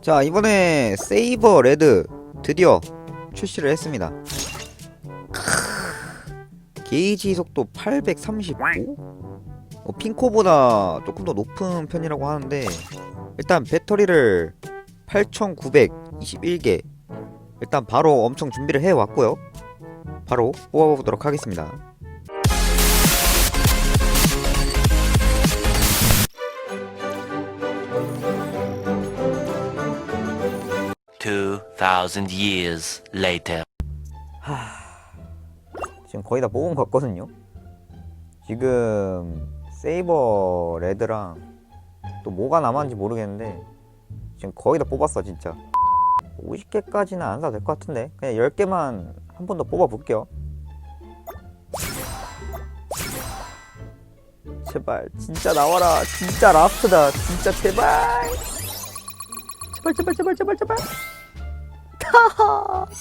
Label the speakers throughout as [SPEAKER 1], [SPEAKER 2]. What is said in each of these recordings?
[SPEAKER 1] 자 이번에 세이버 레드 드디어 출시를 했습니다. 게이지 속도 835? 어, 핑코보다 조금 더 높은 편이라고 하는데 일단 배터리를 8921개 일단 바로 엄청 준비를 해왔고요. 바로 뽑아보도록 하겠습니다
[SPEAKER 2] Two thousand years later.
[SPEAKER 1] 지금 거의 다 뽑은 것 같거든요. 지금 세이버 레드랑 또 뭐가 남았는지 모르겠는데 지금 거의 다 뽑았어 진짜. 50개까지는 안 사도 될 것 같은데 그냥 10개만 한 번 더 뽑아볼게요. 제발 진짜 나와라 진짜 라스트다 진짜 제발 제발 제발 제발 제발 제발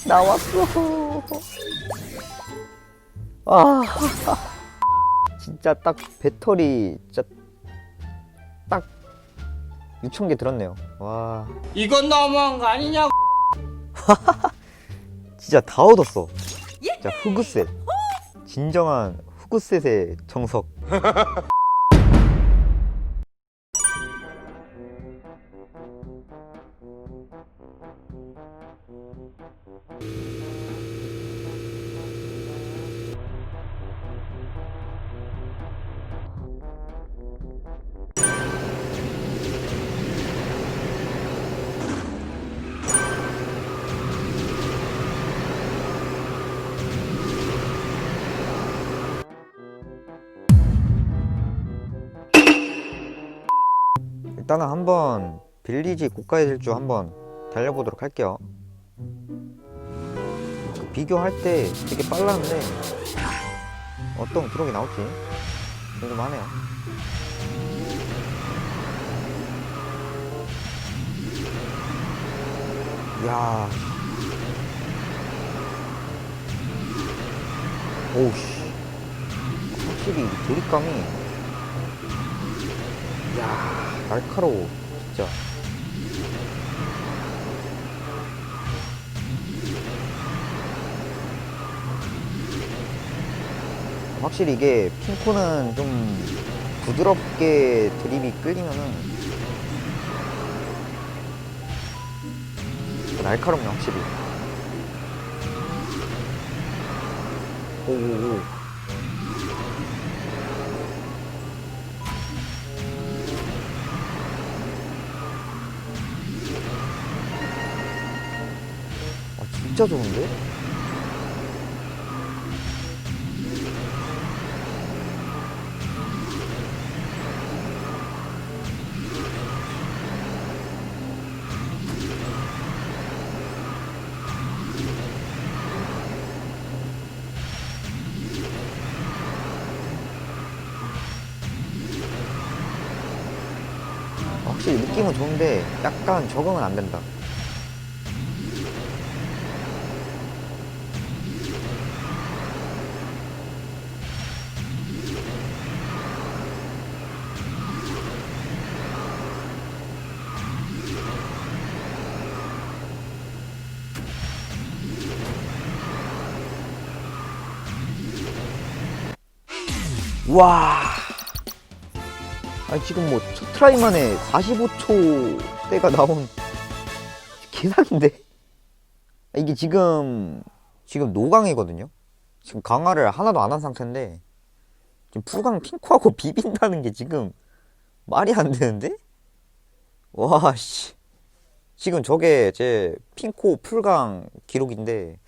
[SPEAKER 1] 나왔어 아 진짜 딱 배터리 진짜 딱 6천 개 들었네요. 와
[SPEAKER 3] 이건 너무한 거 아니냐고.
[SPEAKER 1] 진짜 다 얻었어. 진짜 후그셋 진정한 후그셋의 정석. 일단은 한번 빌리지 고가의 질주 한번 달려보도록 할게요. 그 비교할 때 되게 빨랐는데 어떤 기록이 나올지 궁금하네요. 이야. 오우씨. 확실히 이 드립감이. 이야, 날카로워. 진짜. 확실히 이게 핑코는 좀 부드럽게 드립이 끌리면은 날카롭네 확실히 오오오 아 진짜 좋은데? 확실히 느낌은 좋은데 약간 적응은 안 된다. 와. 아니 지금 뭐 첫 트라이 만에 45초 대가 나온 계산인데? 이게 지금 지금 노강이거든요? 지금 강화를 하나도 안 한 상태인데 지금 풀강 핑크하고 비빈다는 게 지금 말이 안 되는데? 와씨. 지금 저게 제 핑코 풀강 기록인데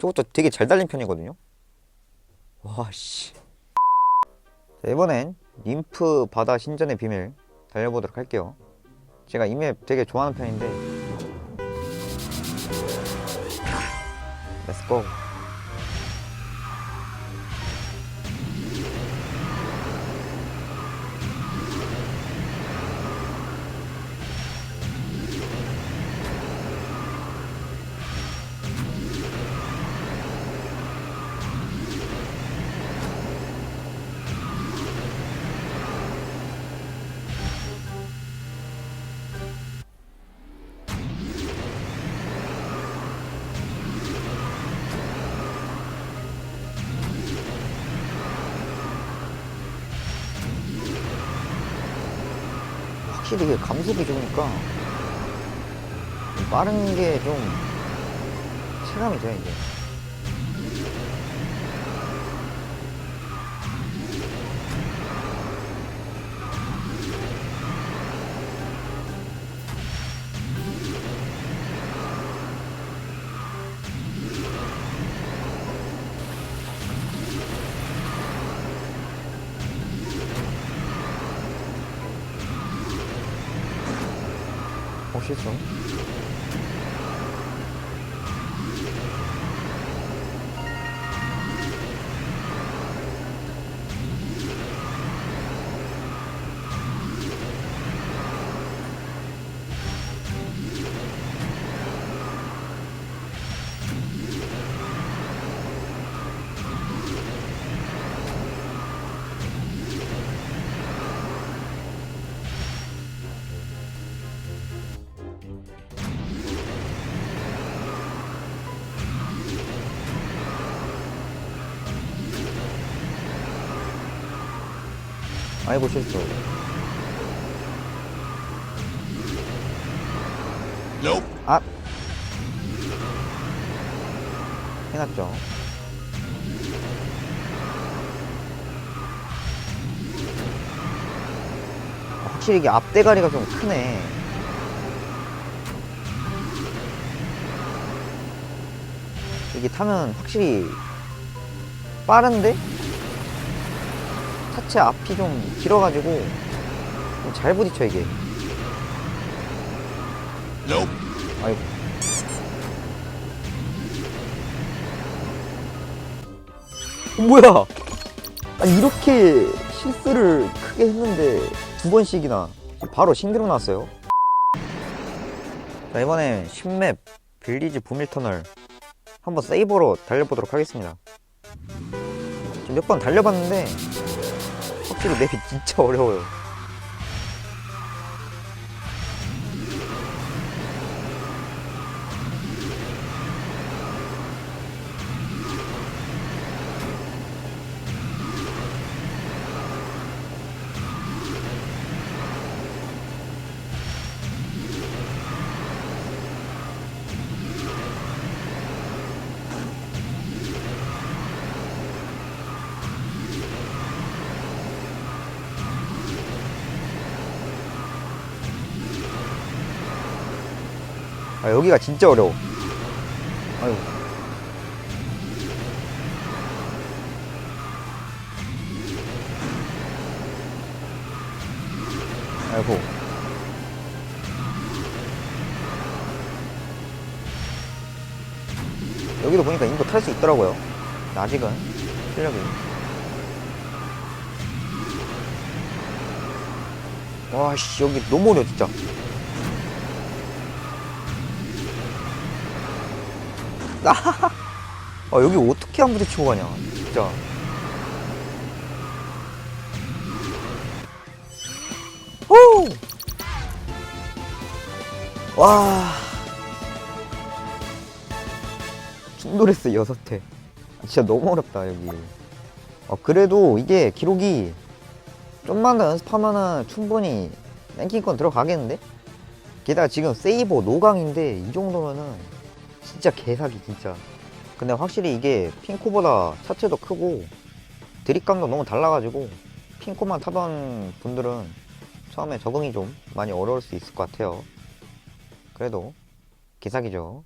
[SPEAKER 1] 저것도 되게 잘 달린 편이거든요? 와씨. 자, 이번엔 림프 바다 신전의 비밀 달려보도록 할게요. 제가 이 맵 되게 좋아하는 편인데. 렛츠고. 확실히 이게 감속이 좋으니까 빠른 게 좀 체감이 돼요 이제 어 실수 아이고 실수. 아. 해놨죠. 아, 확실히 이게 앞대가리가 좀 크네. 이게 타면 확실히 빠른데 차체 앞이 좀 길어가지고 좀잘 부딪혀 이게. 아이고. 어, 뭐야? 아니 이렇게 실수를 크게 했는데 두 번씩이나 바로 싱그러 나왔어요. 자 이번엔 10맵 빌리지 부밀터널 한번 세이버로 달려보도록 하겠습니다. 지금 몇번 달려봤는데 확실히 맵이 진짜 어려워요. 아, 여기가 진짜 어려워. 아유. 아이고. 여기도 보니까 인거 탈 수 있더라고요. 아직은 실력이. 와씨 여기 너무 어려워 진짜. 아 여기 어떻게 안 부딪히고 가냐 진짜 호! 와 충돌했어 여섯 회 진짜 너무 어렵다 여기 어, 그래도 이게 기록이 좀만 더 연습하면은 충분히 랭킹권 들어가겠는데? 게다가 지금 세이버 노강인데 이 정도면은 진짜 개사기 진짜. 근데 확실히 이게 핑코보다 차체도 크고 드립감도 너무 달라가지고 핑코만 타던 분들은 처음에 적응이 좀 많이 어려울 수 있을 것 같아요. 그래도 개사기죠